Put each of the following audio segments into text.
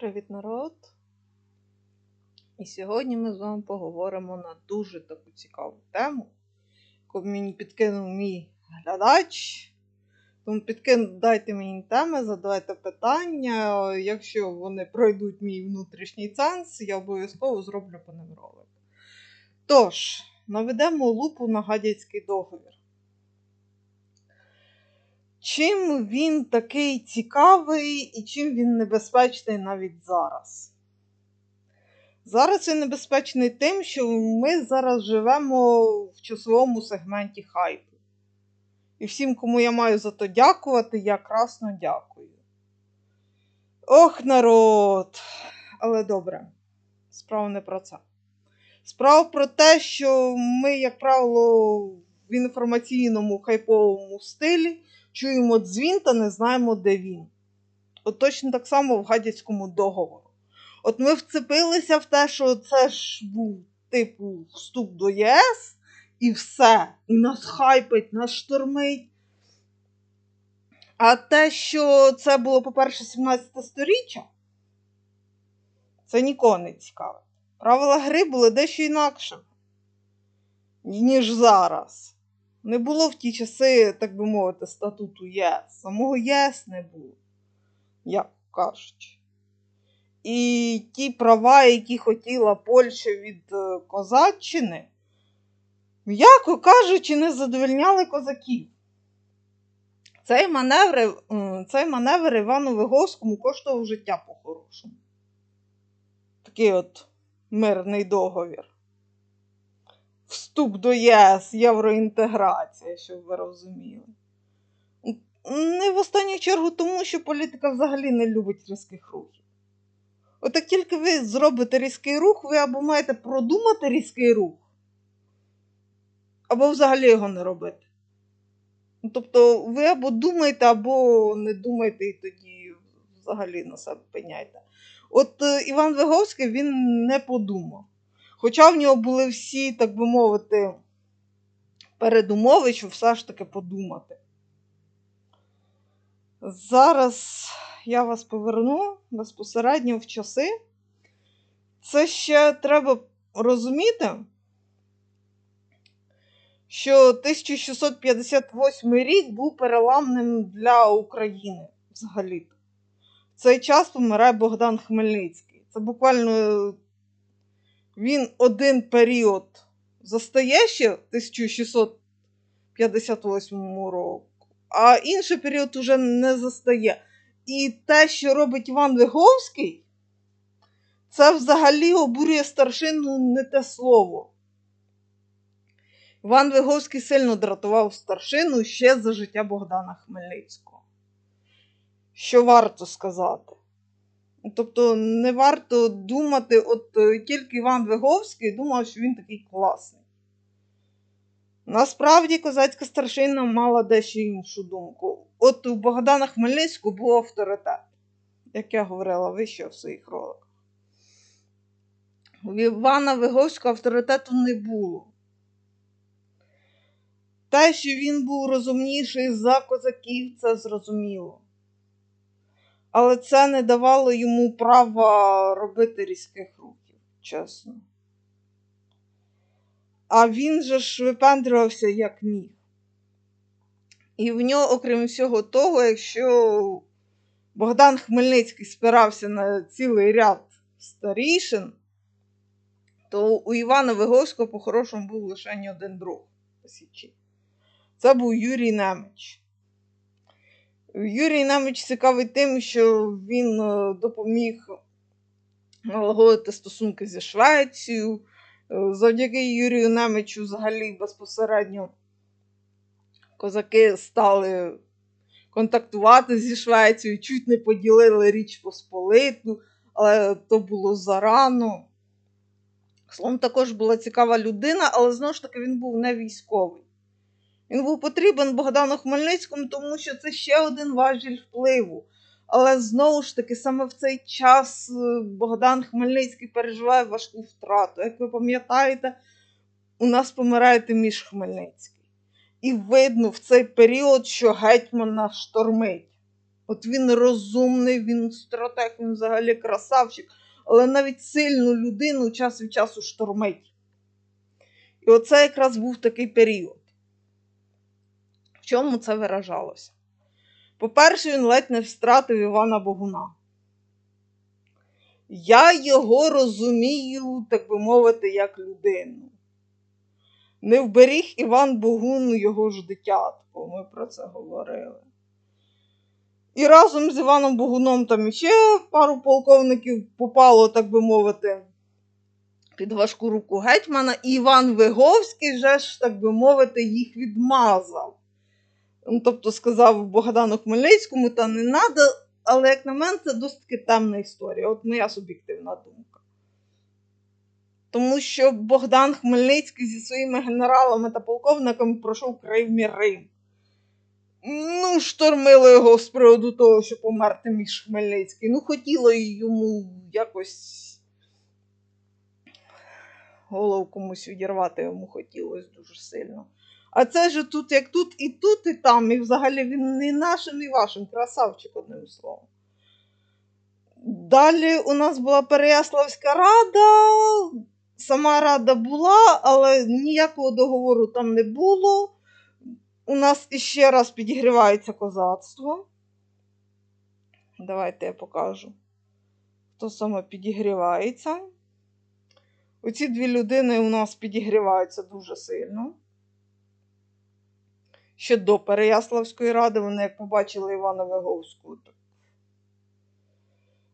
Привіт, народ! І сьогодні ми з вами поговоримо на дуже таку цікаву тему, яку мені підкинув мій глядач. Тому підкидайте мені теми, задавайте питання. Якщо вони пройдуть мій внутрішній ценз, я обов'язково зроблю по ним ролик. Тож, наведемо лупу на гадяцький договір. Чим він такий цікавий і чим він небезпечний навіть зараз? Зараз він небезпечний тим, що ми зараз живемо в часовому сегменті хайпу. І всім, кому я маю за то дякувати, я красно дякую. Ох, народ! Але добре, справа не про це. Справа про те, що ми, як правило, в інформаційному хайповому стилі чуємо дзвін та не знаємо, де він. От точно так само в гадяцькому договору. От ми вцепилися в те, що це ж був типу вступ до ЄС, і все. І нас хайпить, нас штормить. А те, що це було, по-перше, 17 сторіччя, це нікого не цікавить. Правила гри були дещо інакшими, ніж зараз. Не було в ті часи, так би мовити, статуту ЄС. Самого ЄС не було, як кажуть. І ті права, які хотіла Польща від е, Козаччини, м'яко кажучи, не задовольняли козаків. Цей маневр, цей маневр Івану Виговському коштував життя по-хорошому. Такий от мирний договір. Вступ до ЄС, євроінтеграція, щоб ви розуміли. Не в останню чергу тому, що політика взагалі не любить різких рухів. От як тільки ви зробите різкий рух, ви або маєте продумати різкий рух, або взагалі його не робити. Тобто ви або думаєте, або не думаєте, і тоді взагалі на себе пеняйте. От е, Іван Виговський він не подумав. Хоча в нього були всі, так би мовити, передумови, щоб все ж таки подумати. Зараз я вас поверну безпосередньо в часи. Це ще треба розуміти, що 1658 рік був переламним для України взагалі. В цей час помирає Богдан Хмельницький. Це буквально він один період застає ще в 1658 року, а інший період уже не застає. І те, що робить Іван Виговський, це взагалі обурює старшину не те слово. Іван Виговський сильно дратував старшину ще за життя Богдана Хмельницького. Що варто сказати? Тобто не варто думати, от е, тільки Іван Виговський думав, що він такий класний. Насправді козацька старшина мала дещо іншу думку. От у Богдана Хмельницького був авторитет, як я говорила вище в своїх роликах. У Івана Виговського авторитету не було. Те, що він був розумніший за козаків, це зрозуміло. Але це не давало йому права робити різких рухів, чесно. А він же ж випендрювався як міг. І в нього, окрім всього того, якщо Богдан Хмельницький спирався на цілий ряд старішин, то у Івана Виговського, по-хорошому, був лише один друг Січі. Це був Юрій Немич. Юрій Немич цікавий тим, що він е, допоміг налагодити стосунки зі Швецією. Е, завдяки Юрію Немичу взагалі безпосередньо козаки стали контактувати зі Швецією, чуть не поділили Річ Посполиту, але то було зарано. Словом, також була цікава людина, але знову ж таки він був не військовий. Він був потрібен Богдану Хмельницькому, тому що це ще один важіль впливу. Але знову ж таки, саме в цей час е, Богдан Хмельницький переживає важку втрату. Як ви пам'ятаєте, у нас помирає Тиміш Хмельницький. І видно в цей період, що гетьмана штормить. От він розумний, він стратег, він взагалі красавчик, але навіть сильну людину час від часу штормить. І оце якраз був такий період. Чому це виражалося? По-перше, він ледь не встратив Івана Богуна. Я його розумію, так би мовити, як людину. Не вберіг Іван Богун його ж дитятко, ми про це говорили. І разом з Іваном Богуном там ще пару полковників попало, так би мовити, під важку руку гетьмана, і Іван Виговський вже ж, так би мовити, їх відмазав. Ну, Тобто сказав Богдану Хмельницькому, та не треба, але, як на мене, це досить таки темна історія. От моя суб'єктивна думка. Тому що Богдан Хмельницький зі своїми генералами та полковниками пройшов край Рим. Ну, штормило його з приводу того, що помер Тиміш Хмельницький. Ну, хотіло йому якось голову комусь відірвати йому хотілося дуже сильно. А це ж тут, як тут, і тут, і там, і взагалі він не нашим, і вашим, красавчик, одним словом. Далі у нас була Переяславська рада. Сама рада була, але ніякого договору там не було. У нас іще раз підігрівається козацтво. Давайте я покажу, хто саме підігрівається. Оці дві людини у нас підігріваються дуже сильно. Ще до Переяславської ради вони, як побачили Івана Виговського.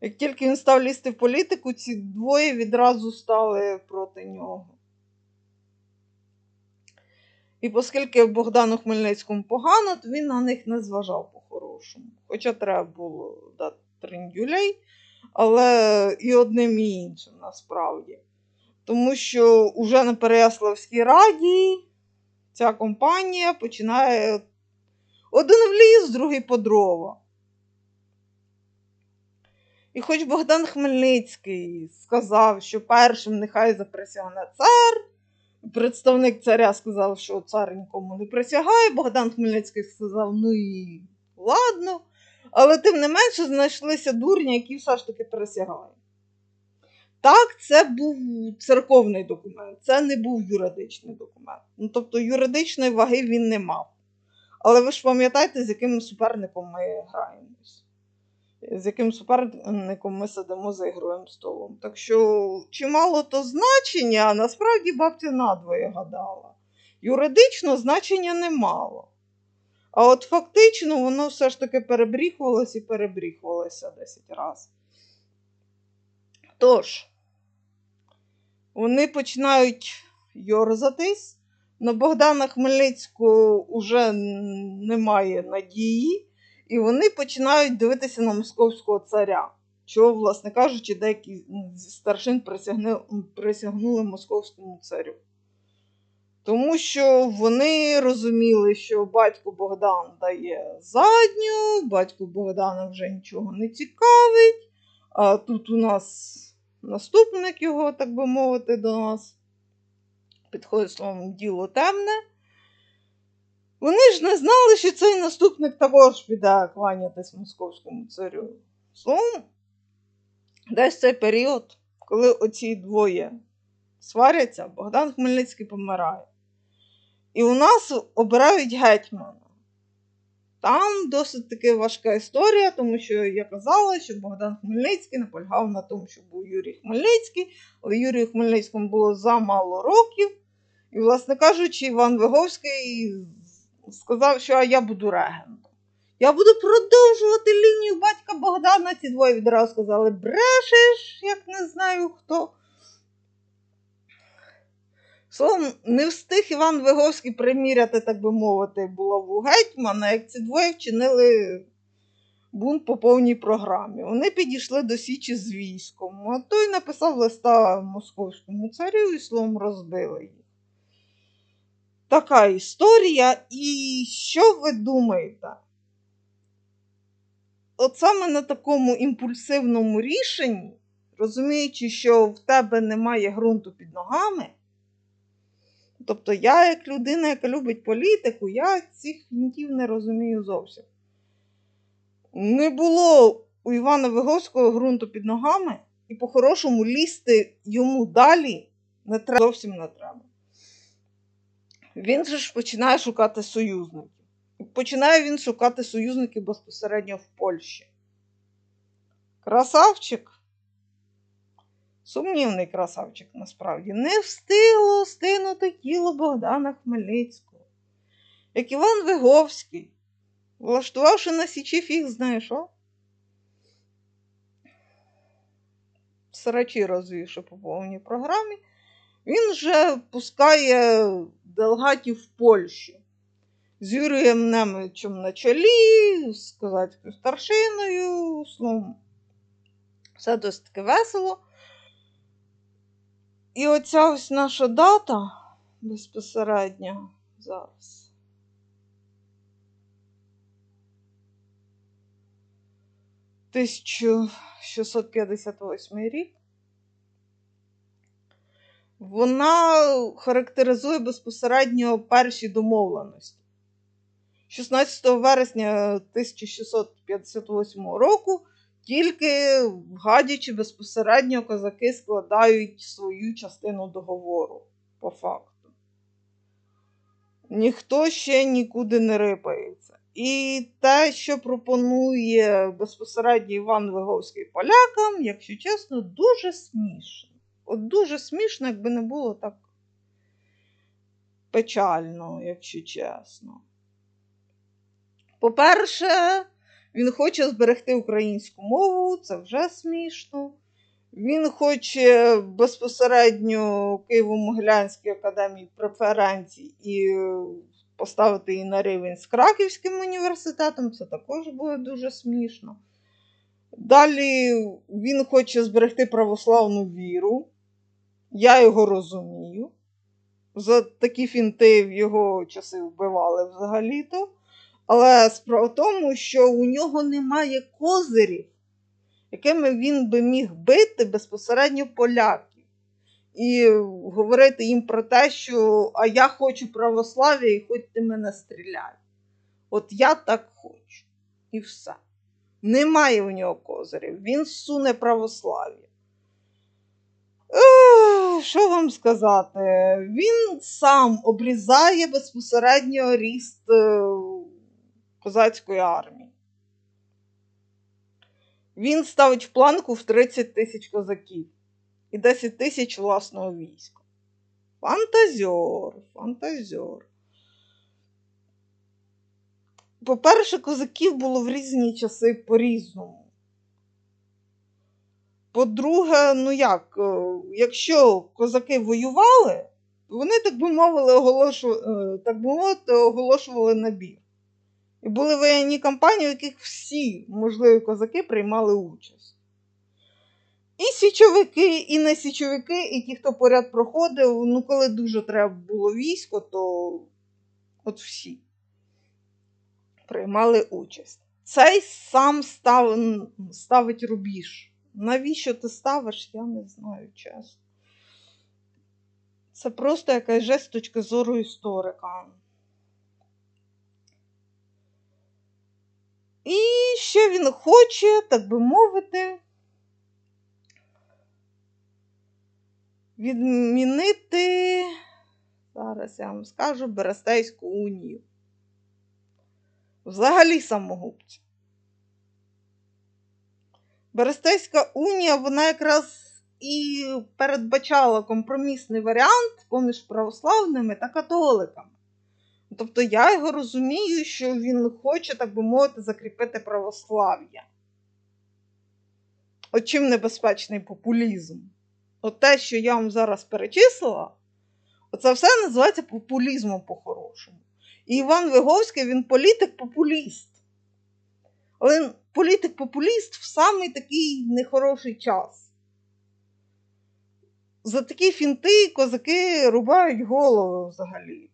Як тільки він став лізти в політику, ці двоє відразу стали проти нього. І оскільки Богдану Хмельницькому погано, то він на них не зважав по-хорошому. Хоча треба було дати триндюлей, але і одним і іншим насправді. Тому що уже на Переяславській раді ця компанія починає один в ліс, другий по дрова. І хоч Богдан Хмельницький сказав, що першим нехай заприсягне цар, представник царя сказав, що цар нікому не присягає, Богдан Хмельницький сказав, ну і ладно, але тим не менше знайшлися дурні, які все ж таки присягають. Так, це був церковний документ, це не був юридичний документ. Ну, Тобто юридичної ваги він не мав. Але ви ж пам'ятаєте, з яким суперником ми граємось, з яким суперником ми сидимо за ігровим столом. Так що, чимало то значення, а насправді бабця надвоє гадала. Юридично значення не мало. А от фактично воно все ж таки перебріхувалося і перебріхувалося 10 разів. Тож, вони починають йорзатись. На Богдана Хмельницького вже немає надії, і вони починають дивитися на московського царя, чого, власне кажучи, деякі старшин присягнули, присягнули московському царю. Тому що вони розуміли, що батько Богдан дає задню, батько Богдана вже нічого не цікавить, а тут у нас наступник його, так би мовити, до нас. Підходить словом діло темне. Вони ж не знали, що цей наступник також піде кланятись московському царю. Словом, десь цей період, коли оці двоє сваряться, Богдан Хмельницький помирає. І у нас обирають гетьмана. Там досить таки важка історія, тому що я казала, що Богдан Хмельницький наполягав на тому, що був Юрій Хмельницький, але Юрію Хмельницькому було замало років. І, власне кажучи, Іван Виговський сказав, що я буду регентом. Я буду продовжувати лінію батька Богдана. Ці двоє відразу сказали, брешеш, як не знаю хто. Словом, не встиг Іван Виговський приміряти, так би мовити, булаву гетьмана, як ці двоє вчинили бунт по повній програмі. Вони підійшли до Січі з військом, а той написав листа московському царю і словом розбили їх. Така історія. І що ви думаєте? От саме на такому імпульсивному рішенні, розуміючи, що в тебе немає ґрунту під ногами. Тобто я, як людина, яка любить політику, я цих гнітів не розумію зовсім. Не було у Івана Виговського ґрунту під ногами, і по-хорошому лізти йому далі не треба, зовсім не треба. Він же ж починає шукати союзників. Починає він шукати союзників безпосередньо в Польщі. Красавчик. Сумнівний красавчик насправді не встигло стинути тіло Богдана Хмельницького. Як Іван Виговський, влаштувавши на січі фіг знає що, срачі розвівши по повній програмі, він вже пускає делегатів в Польщу з Юрієм Немичем на чолі, з козацькою старшиною, словом, все досить таки весело. І оця ось наша дата безпосередньо зараз. Тисячу 658 рік. Вона характеризує безпосередньо перші домовленості. 16 вересня 1658 року тільки гадячи безпосередньо козаки складають свою частину договору по факту. Ніхто ще нікуди не рипається. І те, що пропонує безпосередньо Іван Виговський полякам, якщо чесно, дуже смішно. От дуже смішно, якби не було так печально, якщо чесно. По-перше, він хоче зберегти українську мову, це вже смішно. Він хоче безпосередньо Києво-Могилянській академії преференцій і поставити її на рівень з Краківським університетом, це також буде дуже смішно. Далі він хоче зберегти православну віру. Я його розумію. За такі фінти в його часи вбивали взагалі-то. Але справа в тому, що у нього немає козирів, якими він би міг бити безпосередньо поляків. І говорити їм про те, що а я хочу православ'я і хоч ти мене стріляй. От я так хочу. І все. Немає у нього козирів. Він суне православ'я. Що вам сказати? Він сам обрізає безпосередньо ріст козацької армії. Він ставить в планку в 30 тисяч козаків і 10 тисяч власного війська. Фантазьор, фантазьор. По-перше, козаків було в різні часи по-різному. По-друге, ну як, якщо козаки воювали, вони, так би мовили, оголошували, так би мовити, оголошували набір. І були воєнні кампанії, в яких всі можливі козаки приймали участь. І січовики, і не січовики, і ті, хто поряд проходив, ну, коли дуже треба було військо, то от всі приймали участь. Цей сам став, ставить рубіж. Навіщо ти ставиш, я не знаю чесно. Це просто якась жесть з точки зору історика. І ще він хоче, так би мовити, відмінити, зараз я вам скажу, Берестейську унію. Взагалі самогубці. Берестейська унія, вона якраз і передбачала компромісний варіант поміж православними та католиками. Тобто я його розумію, що він хоче, так би мовити, закріпити православ'я. От чим небезпечний популізм? От те, що я вам зараз перечислила, оце все називається популізмом по-хорошому. І Іван Виговський він політик-популіст. Але політик-популіст в самий такий нехороший час. За такі фінти козаки рубають голови взагалі.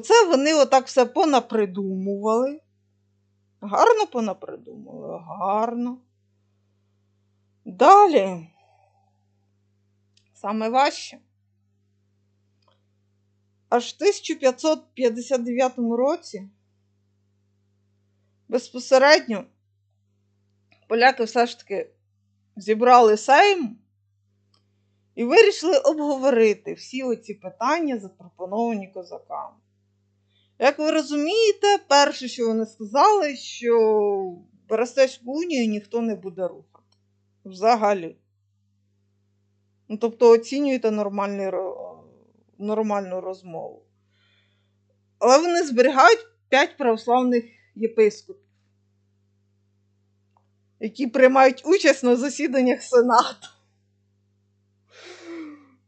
Оце вони отак все понапридумували. Гарно понапридумували, гарно. Далі. Саме важче. Аж в 1559 році безпосередньо поляки все ж таки зібрали сейм і вирішили обговорити всі оці питання, запропоновані козаками. Як ви розумієте, перше, що вони сказали, що Берестейську унію ніхто не буде рухати. Взагалі. Ну, тобто оцінюєте нормальну розмову. Але вони зберігають п'ять православних єпископів, які приймають участь на засіданнях Сенату.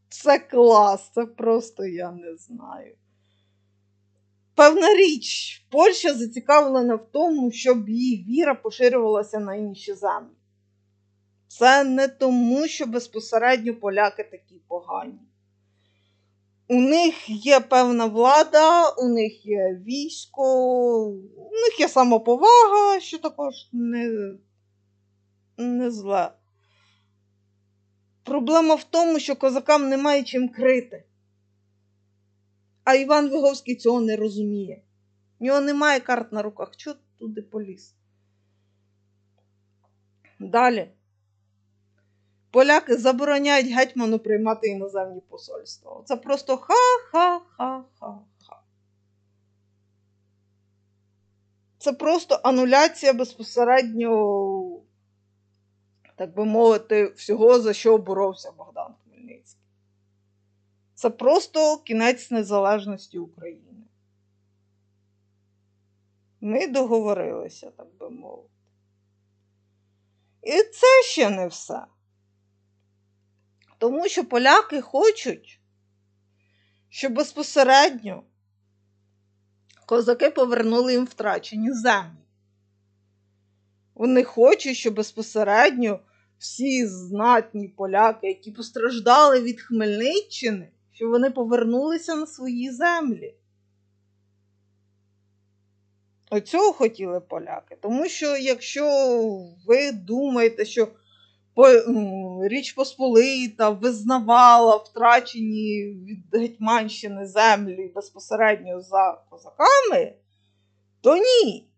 Це клас, це просто я не знаю. Певна річ, Польща зацікавлена в тому, щоб її віра поширювалася на інші землі. Це не тому, що безпосередньо поляки такі погані. У них є певна влада, у них є військо, у них є самоповага, що також не, не зле. Проблема в тому, що козакам немає чим крити. А Іван Виговський цього не розуміє. У нього немає карт на руках. Чого туди поліз? Далі. Поляки забороняють гетьману приймати іноземні посольства. Це просто ха-ха-ха-ха-ха. Це просто ануляція безпосередньо, так би мовити, всього, за що боровся Богдан. Це просто кінець незалежності України. Ми договорилися, так би мовити. І це ще не все. Тому що поляки хочуть, щоб безпосередньо козаки повернули їм втрачені землі. Вони хочуть, щоб безпосередньо всі знатні поляки, які постраждали від Хмельниччини, щоб вони повернулися на свої землі. Оцього хотіли поляки. Тому що якщо ви думаєте, що Річ Посполита визнавала втрачені від Гетьманщини землі безпосередньо за козаками, то ні.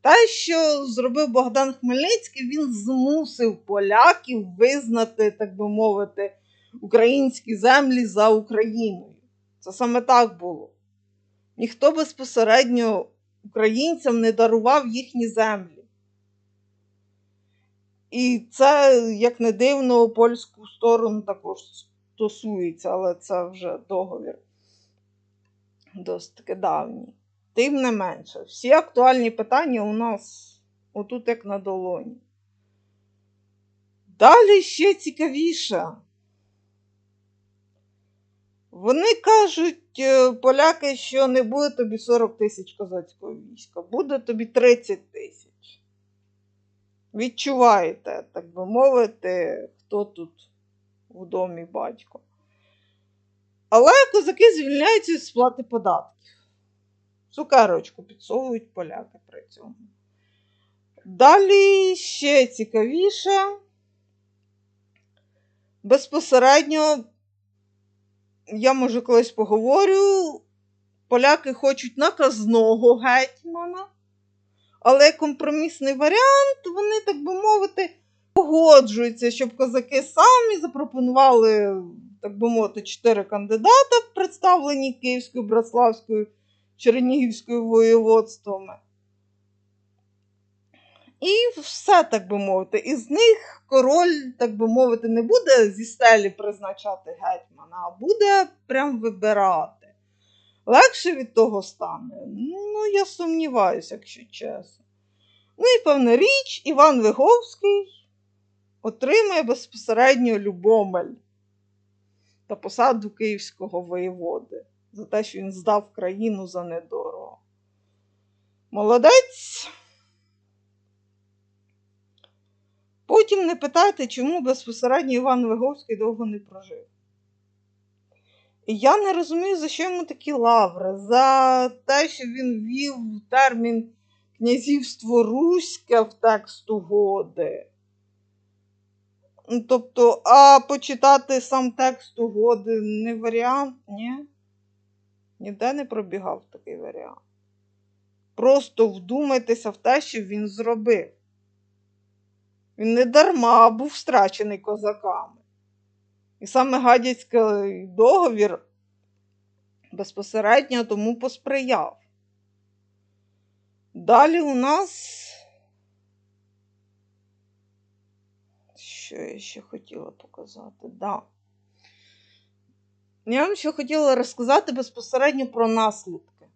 Те, що зробив Богдан Хмельницький, він змусив поляків визнати, так би мовити, українські землі за Україною. Це саме так було. Ніхто безпосередньо українцям не дарував їхні землі. І це, як не дивно, польську сторону також стосується, але це вже договір досить давній. Тим не менше, всі актуальні питання у нас отут як на долоні. Далі ще цікавіше. Вони кажуть, е, поляки, що не буде тобі 40 тисяч козацького війська, буде тобі 30 тисяч. Відчуваєте, так би мовити, хто тут в домі батько. Але козаки звільняються від сплати податків. Цукерочку підсовують поляки при цьому. Далі ще цікавіше. Безпосередньо, я може колись поговорю, поляки хочуть наказного гетьмана, але компромісний варіант, вони, так би мовити, погоджуються, щоб козаки самі запропонували, так би мовити, чотири кандидата, представлені Київською, Братславською, Чернігівською воєводствами. І все, так би мовити. Із них король, так би мовити, не буде зі стелі призначати гетьмана, а буде прям вибирати. Легше від того стане. Ну, я сумніваюся, якщо чесно. Ну і певна річ, Іван Виговський отримає безпосередньо Любомель та посаду київського воєводи за те, що він здав країну за недорого. Молодець. Потім не питайте, чому безпосередньо Іван Виговський довго не прожив. Я не розумію, за що йому такі лаври. За те, що він ввів термін князівство Руське в текст угоди. Ну, Тобто, а почитати сам текст угоди не варіант, ні? Ніде не пробігав такий варіант. Просто вдумайтеся в те, що він зробив. Він не дарма був страчений козаками. І саме гадяцький договір безпосередньо тому посприяв. Далі у нас. Що я ще хотіла показати? Да. Я вам ще хотіла розказати безпосередньо про наслідки.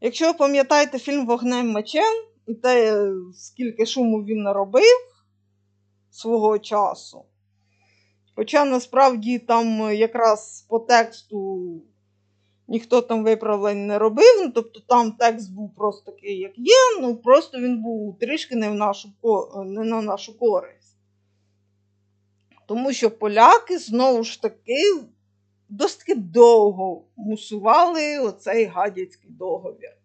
Якщо ви пам'ятаєте фільм Вогнем мечем і те, скільки шуму він наробив свого часу, хоча насправді там якраз по тексту ніхто там виправлень не робив, ну, тобто там текст був просто такий, як є, ну просто він був трішки не, в нашу, не на нашу користь. Тому що поляки знову ж таки досить довго мусували оцей гадяцький договір.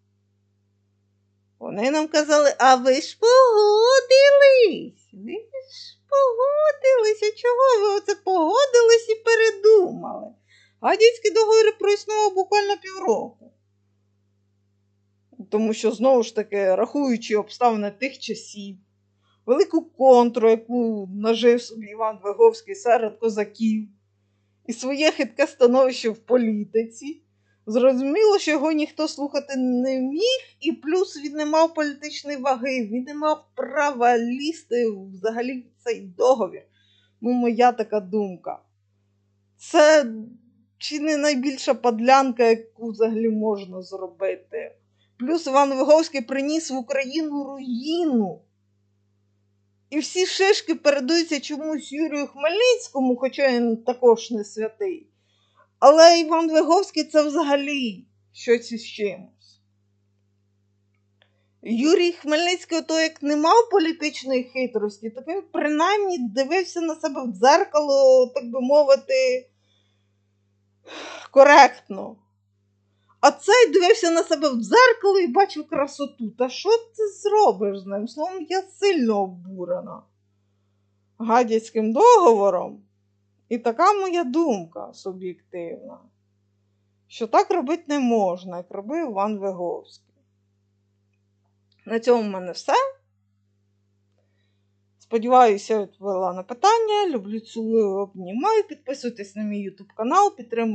Вони нам казали, а ви ж погодились. Ви ж погодилися. Чого ви оце погодились і передумали? Гадяцький договір проіснував буквально півроку. Тому що, знову ж таки, рахуючи обставини тих часів, велику контру, яку нажив собі Іван Двиговський серед козаків, і своє хитке становище в політиці, зрозуміло, що його ніхто слухати не міг, і плюс він не мав політичної ваги, він не мав права лізти взагалі в цей договір. Ну, моя така думка. Це чи не найбільша подлянка, яку взагалі можна зробити. Плюс Іван Виговський приніс в Україну руїну. І всі шишки передаються чомусь Юрію Хмельницькому, хоча він також не святий. Але Іван Виговський це взагалі щось із чимось. Юрій Хмельницький, то як не мав політичної хитрості, так він принаймні дивився на себе в дзеркало, так би мовити, коректно. А цей дивився на себе в дзеркало і бачив красоту. Та що ти зробиш з ним? Словом, я сильно обурена гадяцьким договором. І така моя думка суб'єктивна, що так робити не можна, як робив Іван Веговський. На цьому в мене все. Сподіваюся, відповіла на питання. Люблю цілую, обнімаю. Підписуйтесь на мій YouTube канал, підтримуйте.